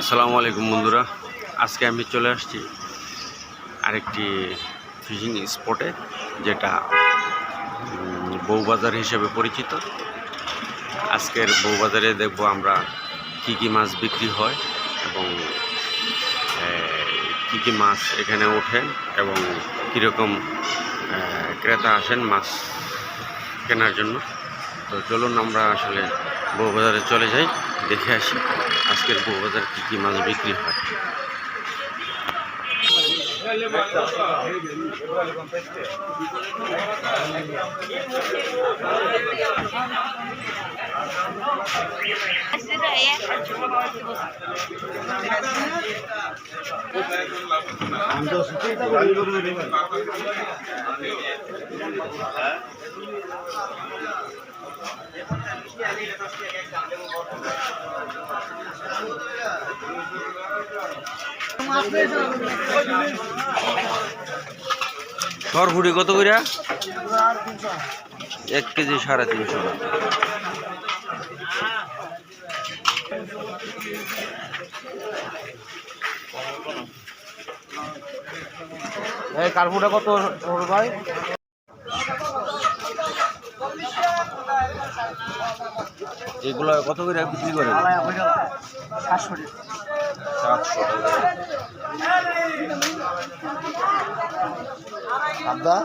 আসসালামু আলাইকুম বন্ধুরা। আজকে আমি চলে আসছি আরেকটি ফিশিং স্পটে যেটা বউবাজার হিসেবে পরিচিত। আজকের বউবাজারে দেখব আমরা কি কি মাছ বিক্রি হয় এবং কি কি মাছ এখানে ওঠে এবং কীরকম ক্রেতা আসেন মাছ কেনার জন্য। তো চলুন আমরা আসলে বউবাজারে চলে যাই দেখে আসি আজকের বউবাজার কী কী মাছ বিক্রি হয়। সরফুটি কত করে এক কেজি সাড়ে তিনশো কার্পুটা কত ভাই? এগুলো কত করে বিক্রি করে? সাতশো সাতশো আদা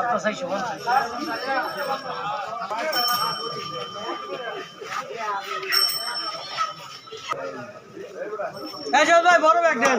আদা চাইশো ভাই বড় ব্যাগ দেন।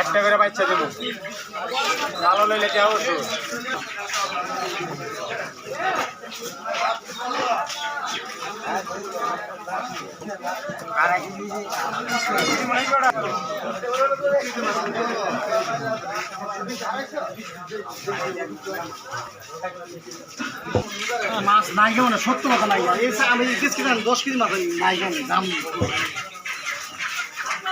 একটা করে বাচ্চা দেবো। ভালো লইলে কে অবশ্য মাছ নাই কেমন? সত্য কথা নাই। আমি দশ কেজি মাছ নাই কেমন? দাম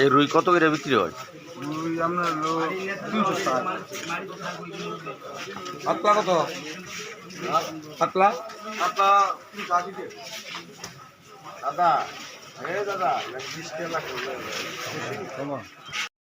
এই রুই কত করে বিক্রি হয়? আপনার তিনশো ষাট। পাতলা কত? পাতলা? পাতলা দাদা হে দাদা